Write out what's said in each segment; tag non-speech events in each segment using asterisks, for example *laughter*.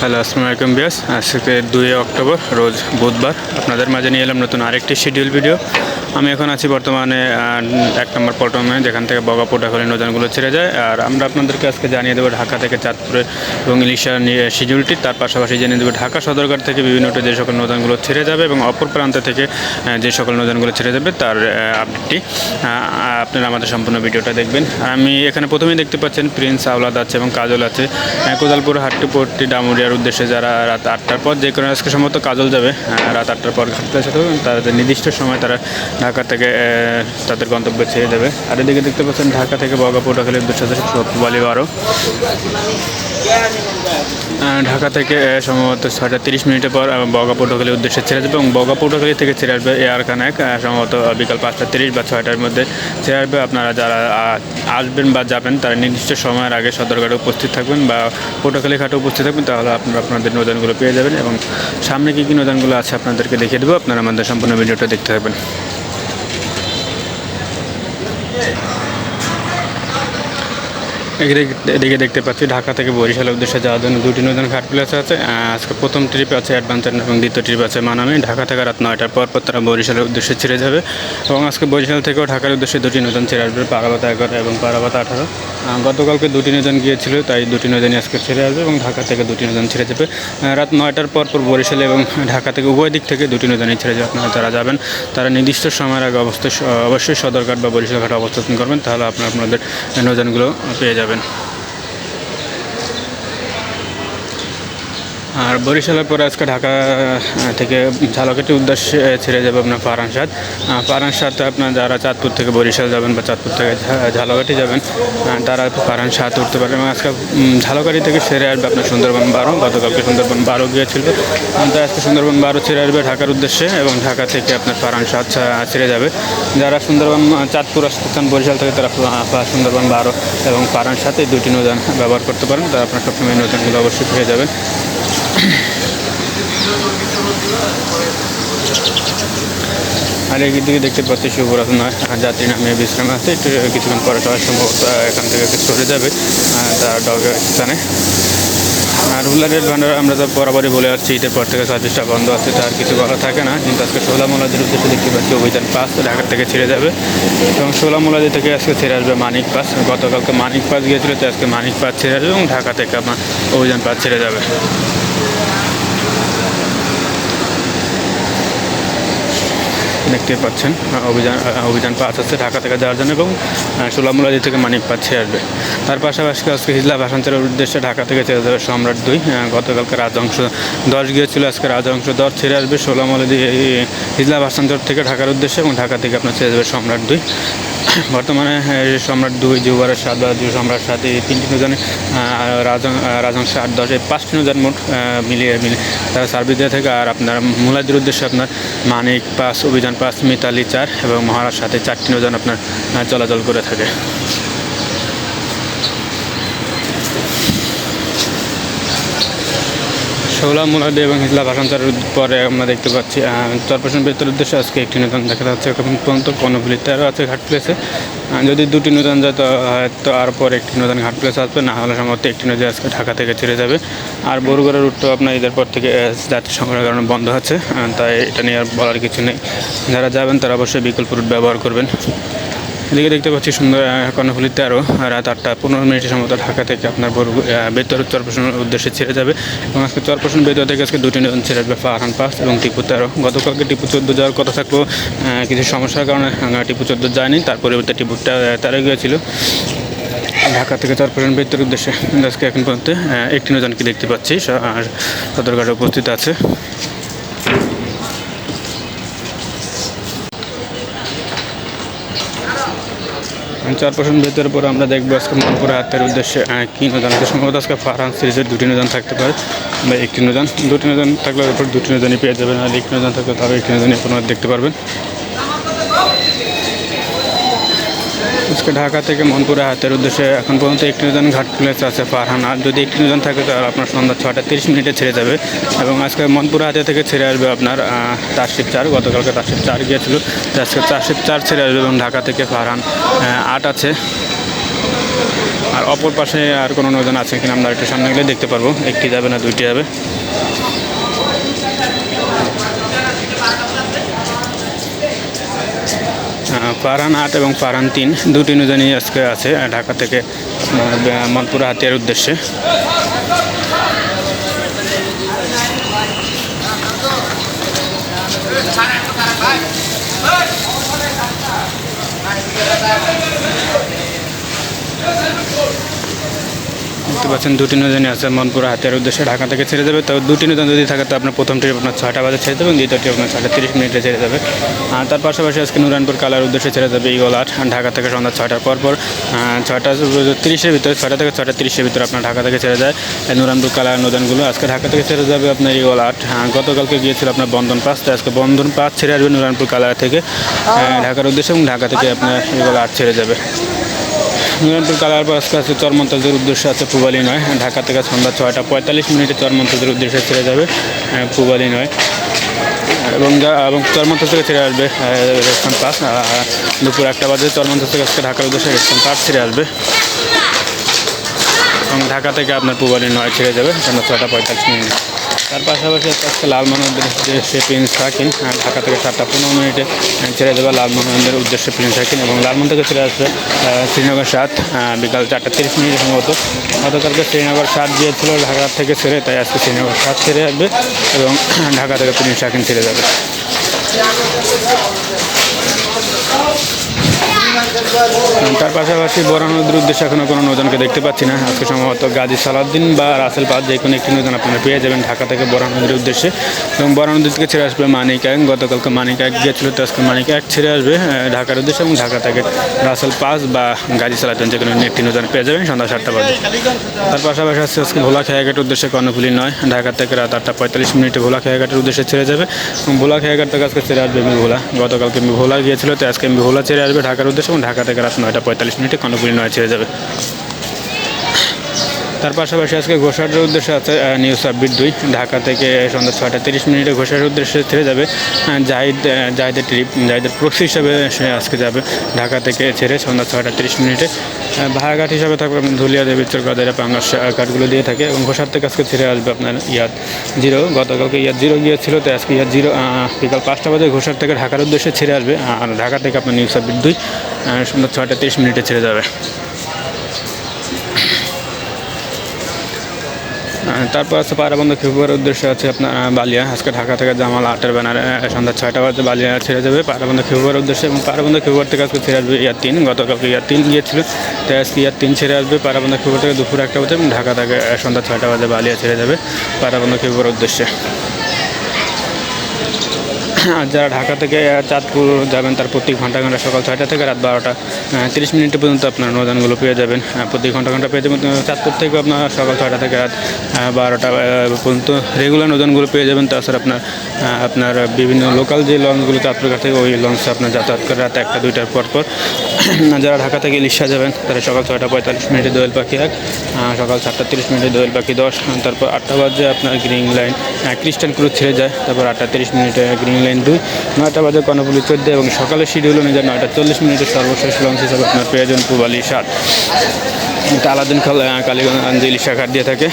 Hello, আসসালামু আলাইকুম বিয়াস আজকে দুই অক্টোবর, রোজ বুধবার। আপনাদের মাঝে নিয়ে এলাম নতুন আরেকটি শিডিউল ভিডিও আমি এখন আছি বর্তমানে এক নম্বর পল্টনে, যেখান থেকে বগা পোটাখালী নৌজানগুলো ছেড়ে যায়। আর আমরা আপনাদেরকে আজকে জানিয়ে দেবো ঢাকা থেকে চাঁদপুরে এবং ইলিশা নিয়ে শিডিউলটি তার পাশাপাশি জানিয়ে দেবো ঢাকা সদরঘাট থেকে বিভিন্ন যে সকল নৌজানগুলো ছেড়ে যাবে এবং অপর প্রান্ত থেকে যে সকল নৌজানগুলো ছেড়ে যাবে, তার আপডেটটি আপনারা আমাদের সম্পূর্ণ ভিডিওটা দেখবেন। আমি এখানে প্রথমেই দেখতে পাচ্ছেন প্রিন্স আওলাদ আছে এবং কাজল আছে। কোদালপুর হাট্টিপট্টি ডামুরিয়ার উদ্দেশ্যে যারা রাত আটটার পর যে কোনো আজকে সম্ভবত কাজল যাবে রাত আটটার পর ঘাটতে তো তাদের নির্দিষ্ট সময় তারা ঢাকা থেকে তাদের গন্তব্যে ছেড়ে দেবে। আর এদিকে দেখতে পাচ্ছেন ঢাকা থেকে বগা পোটাখালীর উদ্দেশ্যে বালি বারো। ঢাকা থেকে সম্ভবত ছয়টা তিরিশ মিনিটের পর আহ, বগা পটুয়াখালীর উদ্দেশ্যে ছেড়ে যাবে এবং বগা পটুয়াখালী থেকে ছেড়ে আসবে এয়ার কানেক সম্ভবত বিকাল পাঁচটা তিরিশ বা ছয়টার মধ্যে ছেড়ে আসবে। আপনারা যারা আসবেন বা যাবেন তারা নির্দিষ্ট সময়ের আগে সদরঘাটে উপস্থিত থাকবেন বা পটুয়াখালী ঘাটে উপস্থিত থাকবেন তাহলে আপনারা আপনাদের নদানগুলো পেয়ে যাবেন এবং সামনে কী কী নদানগুলো আছে আপনাদেরকে দেখিয়ে দেবো। আপনারা আমাদের সম্পূর্ণ ভিডিওটা দেখতে থাকবেন। এদিকে দেখতে পাচ্ছি ঢাকা থেকে বরিশালের উদ্দেশ্যে যাওয়ার জন্য দুটি নতুন ঘাট প্লেস আছে। আজকে প্রথম ট্রিপ আছে অ্যাডভান্সার এবং দ্বিতীয় ট্রিপ আছে মানামি ঢাকা থেকে রাত নয়টার পর পর তারা বরিশালের উদ্দেশ্যে ছেড়ে যাবে। এবং আজকে বরিশাল থেকেও ঢাকার উদ্দেশ্যে দুটি নতুন ছেড়ে আসবে পারাবাতা এগারো এবং পারাবাতা আঠারো। গতকালকে দুটি নজন গিয়েছিল, তাই দুটি নতুনই আজকে ছেড়ে আসবে এবং ঢাকা থেকে দুটি নজন ছেড়ে যাবে। রাত নয়টার পর পর বরিশাল এবং ঢাকা থেকে উভয় দিক থেকে দুটি নতুনই ছেড়ে যাবে। আপনারা যারা যাবেন, তারা নির্দিষ্ট সময়ের আগে অবস্থা অবশ্যই সদরঘাট বা বরিশাল ঘাটে অবস্থান করবেন, তাহলে আপনারা আপনাদের নজনগুলো পেয়ে যাবেন। 7 আর বরিশালের পরে আজকে ঢাকা থেকে ঝালকাঠির উদ্দেশ্যে ছেড়ে যাবে আপনার পারানসাদ। পারানসাদ আপনার যারা চাঁদপুর থেকে বরিশাল যাবেন বা চাঁদপুর থেকে ঝা- ঝালকাঠি যাবেন তারা পারানসাদ উঠতে পারবেন এবং আজকে উম, ঝালকাঠি থেকে ছেড়ে আসবে আপনার সুন্দরবন বারো গতকালকে সুন্দরবন বারো গিয়েছিল। তাই আজকে সুন্দরবন বারো ছেড়ে আসবে ঢাকার উদ্দেশ্যে এবং ঢাকা থেকে আপনার পারানসাদ ছেড়ে যাবে। যারা সুন্দরবন চাঁদপুর আসতে চান বরিশাল থেকে তারা সুন্দরবন বারো এবং পারানসাদ এই দুটি নৌযান ব্যবহার করতে পারেন। তারা আপনার সবসময় নৌযানগুলো অবশ্যই পেয়ে যাবেন। আর এই দিকে দেখতে পাচ্ছি শুভরাত নয় যাত্রী নামে বিশ্রাম আছে একটু কিছুক্ষণ পরে সবাই সম্ভবত এখান থেকে সরে যাবে তার ডগের স্থানে। আর রুলারের ভান্ডার, আমরা তো বরাবরই বলে আসছি, ঈদের পর থেকে সার্ভিসটা বন্ধ আছে, তার কিছু বলা থাকে না। কিন্তু আজকে ষোলা মোলাদের উদ্দেশ্যে দেখতে পাচ্ছি অভিযান পাস ঢাকা থেকে ছেড়ে যাবে। এবং ষোলা মোলাদি থেকে আজকে ছেড়ে আসবে মানিক পাস গতকালকে মানিক পাস গিয়েছিল, তো আজকে মানিক পাস ছেড়ে আসবে এবং ঢাকা থেকে আপনার অভিযান পাস ছেড়ে যাবে। Yeah. দেখতে পাচ্ছেন অভিযান অভিযান পাস আছে ঢাকা থেকে যাওয়ার জন্য এবং সোলামুলাদি থেকে মানিক পাচ্ছে আসবে তার পাশাপাশি আজকে হিজলা ভাষান্তরের উদ্দেশ্যে ঢাকা থেকে ছেড়ে যাবে সম্রাট দুই গতকালকে রাজংশ দশ গিয়েছিল, আজকে রাজংশ দশ ছেড়ে আসবে। সোলামুলাদি হিজলা ভাষান্তর থেকে ঢাকার উদ্দেশ্যে এবং ঢাকা থেকে আপনার ছেড়ে যাবে সম্রাট দুই। *coughs* বর্তমানে সম্রাট দুই যুবরাজ সাত বা সম্রাট সাত, এই তিনটি নৌজানে রাজং রাজংশ আট দশ, এই পাঁচটি নৌজান মোট মিলিয়ে মিলিয়ে, তারা সার্ভিস থাকে। আর আপনার মুলাদির উদ্দেশ্যে আপনার মানিক পাস অভিযান পাস মিতালি চার এবং মহারাজ সাথে চারটি নৌযান আপনার চলাচল করে থাকে। ষোলা মুলাদি এবং হিজলা ভাষান্তরের পরে আমরা দেখতে পাচ্ছি চরপেশন বেতর উদ্দেশ্যে আজকে একটি নতুন দেখা যাচ্ছে। এখন পর্যন্ত কর্ণফুলিতেও আছে, ঘাট প্লেসে যদি দুটি নতুন যায় তো হয়তো আর পর একটি নতুন ঘাট প্লেস আসবে, না হলে সম্ভবত একটি নদী আজকে ঢাকা থেকে ছেড়ে যাবে। আর বরুগড়ের রুটটা আপনার ঈদের পর থেকে যাত্রী সংগ্রহের কারণে বন্ধ আছে তাই এটা নিয়ে আর বলার কিছু নেই। যারা যাবেন তারা অবশ্যই বিকল্প রুট ব্যবহার করবেন। এদিকে দেখতে পাচ্ছি সুন্দর কর্ণফুলিতে আরও রাত আটটা পনেরো মিনিটের সম্ভবত ঢাকা থেকে আপনার বেতর চরপোষণের উদ্দেশ্যে ছেড়ে যাবে। এবং আজকে চরপোষণ বেতর থেকে আজকে দুটি নতুন ছেড়ে আসবে, ফারহান পাস এবং টিপু তেরো গতকালকে টিপু চোদ্দ যাওয়ার কথা থাকলেও কিছু সমস্যার কারণে টিপু চোদ্দ যায়নি, তার পরিবর্তে টিপুটা তেরো গিয়েছিল। ঢাকা থেকে চরপোষণ বেতর উদ্দেশ্যে আজকে এখন পর্যন্ত একটি নতুনকে দেখতে পাচ্ছি আর সদরঘাটে উপস্থিত আছে। চার পার্সেন্ট ভেতরের পরে আমরা দেখব আজকে মনপুরে হাতের উদ্দেশ্যে কি নদান আছে। সম্ভবত আজকে ফারহান সিরিজের দুটি নজান থাকতে পারে বা একটি নজান। দুটি নজান থাকলে এরপর দুটি নজানই পেয়ে যাবেন। আর একটি নজান থাকলে তবে একটি নজানই আপনারা দেখতে পারবেন। ঢাকা থেকে মনপুরা হাতের উদ্দেশ্যে এখন পর্যন্ত একটি নদান ঘাট প্লেস আছে, ফারহান। যদি একটি নদান থাকে, তাহলে আপনার সন্ধ্যা ছটা তিরিশ মিনিটে ছেড়ে যাবে। এবং আজকে মনপুরা হাতে থেকে ছেড়ে আসবে আপনার চারশিপ চার। গতকালকে চারশিপ চার গিয়েছিল। আজকে চারশিপ চার ছেড়ে আসবে এবং ঢাকা থেকে ফারহান আট আছে। আর অপর পাশে আর কোনো নজন আছে কিনা আমরা একটু সামনে গেলে দেখতে পারব। একটি যাবে না, দুইটি যাবে। পারান আট এবং পারান তিন। দুটি নুজানি আজকে আছে, ঢাকা থেকে মনপুরা হাতিয়ার উদ্দেশ্যে। দেখতে পাচ্ছেন দুটি নৌজানি আছে মনপুর হাতের উদ্দেশ্যে ঢাকা থেকে ছেড়ে যাবে তো দুটি নৌজান যদি থাকে তো আপনার প্রথম ট্রিপ আপনার ছয়টা বাজে ছেড়ে যাবে দ্বিতীয় ট্রিপ আপনার ছয়টা তিরিশ মিনিটে ছেড়ে যাবে আর তার পাশাপাশি আজকে নুরানপুর কালার উদ্দেশ্যে ছেড়ে যাবে ইগল আট ঢাকা থেকে সন্ধ্যা ছয়টার পর পর ছয়টা তিরিশের ভিতরে ছয়টা থেকে ছয়টা তিরিশের ভিতরে আপনার ঢাকা থেকে ছেড়ে যায়। নুরানপুর কালার নদানগুলো আজকে ঢাকা থেকে ছেড়ে যাবে আপনার ইগল আট গতকালকে গিয়েছিল আপনার বন্ধন পাঁচ তো আজকে বন্ধন পাঁচ ছেড়ে আসবে নুরানপুর কালার থেকে। ঢাকার উদ্দেশ্যে এবং ঢাকা থেকে আপনার ইগল আট ছেড়ে যাবে। নুরানপুর কালার বাস আছে চরমন্তাজের উদ্দেশ্যে আছে পুবালি নয়। ঢাকা থেকে সন্ধ্যা ছয়টা পঁয়তাল্লিশ মিনিটে চরমন্তাজের উদ্দেশ্যে ছেড়ে যাবে পুবালি নয়। এবং এবং চরমন্তাজ থেকে ছেড়ে আসবে রেস্টুরেন্ট পাস দুপুর একটা বাজে, চরমন্তাজ থেকে আজকে ঢাকার উদ্দেশ্যে রেস্টুরেন্ট পাস ছেড়ে আসবে। এবং ঢাকা থেকে আপনার পুবালি নয় ছেড়ে যাবে, সন্ধ্যা ছয়টা পঁয়তাল্লিশ মিনিট। তার পাশাপাশি আজকে যে উদ্দেশ্যে প্রিন্স থাকেন। ঢাকা থেকে সাতটা পনেরো মিনিটে ছেড়ে দেবে লালমোহনের উদ্দেশ্যে প্রিন্স থাকেন এবং লালমোহন থেকে ছেড়ে আসবে শ্রীনগর সাত বিকাল চারটা তিরিশ মিনিট সম্ভবত। গতকালকে শ্রীনগর সাত গিয়েছিল, ঢাকা থেকে ছেড়ে, তাই আজকে শ্রীনগর সাত ছেড়ে আসবে এবং ঢাকা থেকে প্রিন্স থাকেন, ছেড়ে যাবে। তার পাশাপাশি বড় নদীর উদ্দেশ্যে এখনও কোনো নৌজানকে দেখতে পাচ্ছি না। আজকে সম্ভবত গাজী সালাউদ্দিন বা রাসেল পাত যে কোনো একটি নৌজান আপনারা পেয়ে যাবেন ঢাকা থেকে বড় নদীর উদ্দেশ্যে এবং বড় নদী থেকে ছেড়ে আসবে মানিক এক। গতকালকে মানিক এক গিয়েছিল তো আজকে মানিক এক ছেড়ে আসবে ঢাকার উদ্দেশ্যে এবং ঢাকা থেকে রাসেল পাস বা গাজী সালাউদ্দিন যে কোনো একটি নৌজান পেয়ে যাবেন সন্ধ্যা সাতটা বাজে তার পাশাপাশি আছে আজকে ভোলা খেয়াঘাটের উদ্দেশ্যে কর্ণফুলি নয়, ঢাকা থেকে রাত আটটা পঁয়তাল্লিশ মিনিটে ভোলা খেয়াঘাটের উদ্দেশ্যে ছেড়ে যাবে এবং ভোলা খেয়াঘাট থেকে আজকে ছেড়ে আসবে ভোলা। গতকালকে ভোলা গিয়েছিল, তো আজকে ভোলা ছেড়ে আসবে ঢাকার উদ্দেশ্যে এবং ঢাকা থেকে রাত নয়টা পঁয়তাল্লিশ মিনিটে কনকগুলি নয় ছেড়ে যাবে। তার পাশাপাশি আজকে ঘোষাটের উদ্দেশ্যে আছে নিউ সাব্বির দুই। ঢাকা থেকে সন্ধ্যা ছয়টা তিরিশ মিনিটে ঘোষার উদ্দেশ্যে ছেড়ে যাবে জাহিদ জাহিদের ট্রিপ জাহিদের প্রক্সি হিসাবে সে আজকে যাবে ঢাকা থেকে ছেড়ে সন্ধ্যা ছয়টা তিরিশ মিনিটে। ভাড়াঘাট হিসাবে থাকবে ধুলিয়া দেবী চরকাদারা পাঙ্গাস আহ, ঘাটগুলো দিয়ে থাকে এবং ঘোষার থেকে আজকে ছেড়ে আসবে আপনার ইয়াদ জিরো। গতকালকে ইয়াদ জিরো গিয়েছিল তো আজকে ইয়াদ জিরো বিকাল পাঁচটা বাজে ঘোষার থেকে ঢাকার উদ্দেশ্যে ছেড়ে আসবে আর ঢাকা থেকে আপনার নিউ সাব্বির দুই সন্ধ্যা ছয়টা তিরিশ মিনিটে ছেড়ে যাবে। তারপর আছে পায়রাবন্ধ খেপুয়ার উদ্দেশ্যে আছে আপনার বালিয়া। আজকে ঢাকা থেকে জামাল আটের ব্যানারে সন্ধ্যা ছয়টা বাজে বালিয়া ছেড়ে যাবে পায়রাবন্ধ খেপুয়ার উদ্দেশ্যে। এবং পায়রাবন্ধ খেপুয়ার থেকে আজকে ছেড়ে আসবে ইয়ার তিন, গতকালকে ইয়ার তিন গিয়েছিল। তাই আজকে ইয়ার তিন ছেড়ে আসবে পায়রাবন্ধ খেপুয়ার থেকে দুপুর একটা বাজে, এবং ঢাকা থেকে সন্ধ্যা ছয়টা বাজে বালিয়া ছেড়ে যাবে পায়রাবন্ধ খেপুয়ার উদ্দেশ্যে। আর যারা ঢাকা থেকে চাঁদপুর যাবেন, তার প্রতি ঘণ্টা ঘণ্টা সকাল ছয়টা থেকে রাত বারোটা তিরিশ মিনিট পর্যন্ত আপনার নৌদানগুলো পেয়ে যাবেন। প্রতি ঘণ্টা ঘণ্টা পেয়ে যাবেন। চাঁদপুর থেকে আপনার সকাল ছয়টা থেকে রাত বারোটা পর্যন্ত রেগুলার নৌদানগুলো পেয়ে যাবেন। তাছাড়া আপনার আপনার বিভিন্ন লোকাল যে লঞ্চগুলো চাঁদপুর থেকে, ওই লঞ্চে আপনার যাতায়াত করে রাত একটা, দুইটার পর পর। *clears throat* যারা ঢাকা থেকে ইলিশা যাবেন, তারা সকাল ছয়টা পঁয়তাল্লিশ মিনিটে দোয়েল পাখি এক সকাল সাতটা তিরিশ মিনিটে দোয়েল পাখি দশ, তারপর আটটা বাজে আপনার গ্রিন লাইন খ্রিস্টান ক্রুজ ছেড়ে যায়, তারপর আটটা তিরিশ মিনিটে গ্রিন লাইন দুই, নয়টা বাজে কর্ণপুলি চোদ্দ এবং সকালের শিডিউল অনুযায়ী নয়টা চল্লিশ মিনিটে সর্বশেষ লঞ্চ হিসাবে আপনার প্রয়োজন পুবালি সাত এটা আলাদিন খাল কালীগঞ্জ ইলিশা ঘাট দিয়ে থাকে।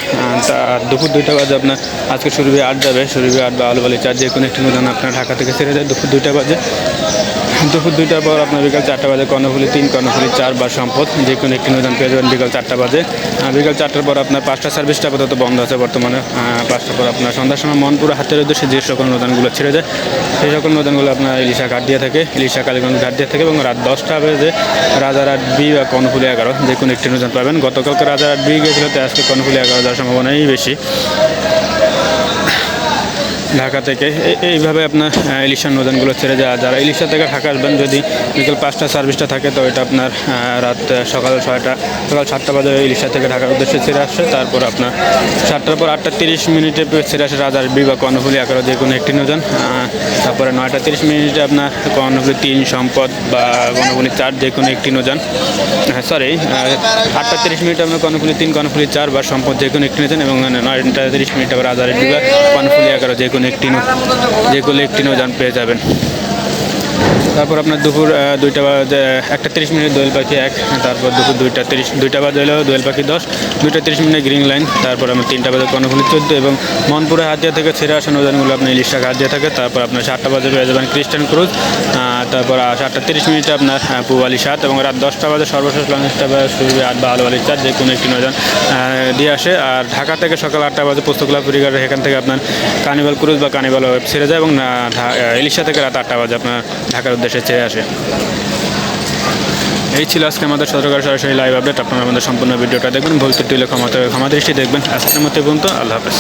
তা দুপুর দুইটা বাজে আপনার, আজকে সুরভি আট যাবে। সুরভি আট বা আলুবালি চার, যে কোনো একটি নদান আপনার ঢাকা থেকে ছেড়ে যায়। দুপুর দুইটা বাজে। দুপুর দুইটার পর আপনার বিকাল চারটা বাজে, কর্ণফুলি তিন, কর্ণফুলি চার বা সম্পদ, যে কোনো একটি নদান পেয়ে যাবেন বিকাল চারটা বাজে। বিকাল চারটার পর আপনার পাঁচটা সার্ভিসটা আপাতত বন্ধ আছে বর্তমানে। পাঁচটার পর আপনার সন্ধ্যার সময় মনপুরা হাতের উদ্দেশ্যে যে সকল নদানগুলো ছেড়ে যায়, সেই সকল নদানগুলো আপনার ইলিশা ঘাট দিয়ে থাকে, ইলিশা কালীগঞ্জ ঘাট দিয়ে থাকে এবং রাত দশটা বেজে রাজারহাট বি বা কর্ণফুলি এগারো, যে কোনো একটি নদান পাবেন। গতকালকে রাজারহাট বি গিয়েছিল তো আজকে কর্ণফুলি এগারো যাওয়ার সম্ভাবনাই বেশি। ঢাকা থেকে। এইভাবে আপনার ইলিশার নদানগুলো ছেড়ে আর যারা ইলিশা থেকে ঢাকা আসবেন যদি বিকেল পাঁচটা সার্ভিসটা থাকে তো এটা আপনার রাত সকাল ছয়টা সকাল সাতটা বাজে ইলিশা থেকে ঢাকার উদ্দেশ্যে ছেড়ে আসছে তারপর আপনার সাতটার পর আটটা তিরিশ মিনিটে ছেড়ে আসে রাজার বি বা কর্ণফুলি এগারো যে কোনো একটি আহ, তারপরে নয়টা তিরিশ মিনিটে আপনার কর্ণফুলি তিন সম্পদ বা কর্ণফুলি চার যে কোনো একটি নৌযান হ্যাঁ সরি আটটা তিরিশ মিনিটে আপনার কর্ণফুলি তিন কর্ণফুলি চার বা সম্পদ যে কোনো একটি নৌযান এবং নয়টা তিরিশ মিনিট আবার রাজারের বি কর্ণফুলি এগারো যে কোনো একটি নৌ- যে কোনো একটি নৌযান পেয়ে যাবেন। তারপর আপনার দুপুর দুইটা বাজে, একটা তিরিশ মিনিট দোয়েল পাখি এক, তারপর দুপুর দুইটা তিরিশ, দুইটা বাজে হলো দোয়েল পাখি দশ, দুইটা তিরিশ মিনিট গ্রিন লাইন, তারপর আমার তিনটা বাজে কর্ণফুলি চোদ্দ এবং মনপুরে হাতিয়া থেকে ছেড়ে আসা নৌজানগুলো আপনি ইলিশ টাকা হাতিয়া থাকে, তারপর আপনার সাতটা বাজে পেয়ে যাবেন খ্রিস্টান ক্রুজ তারপর সাতটা তিরিশ মিনিটে আপনার পুবালি সাত এবং রাত দশটা বাজে সর্বশেষ লঞ্চটা শুরু আট বা আলো আলি চার, যে কোনো একটি নৌজান দিয়ে আসে। আর ঢাকা থেকে সকাল আটটা বাজে পুস্তকলা ফেরিঘাট এখান থেকে আপনার কানিভাল ক্রুজ বা কানিভাল ওয়েব ছেড়ে যায় এবং ইলিশা থেকে রাত আটটা বাজে আপনার ঢাকার উদ্দেশ্যে ছেড়ে আসে। এই ছিল আজকে আমাদের সতর্কার সরাসরি লাইভ আপডেট আপনারা আমাদের সম্পূর্ণ ভিডিওটা দেখবেন ত্রুটি হলে ক্ষমতা ক্ষমা দৃষ্টি দেখবেন। আজকের মধ্যে পর্যন্ত, আল্লাহ হাফেজ।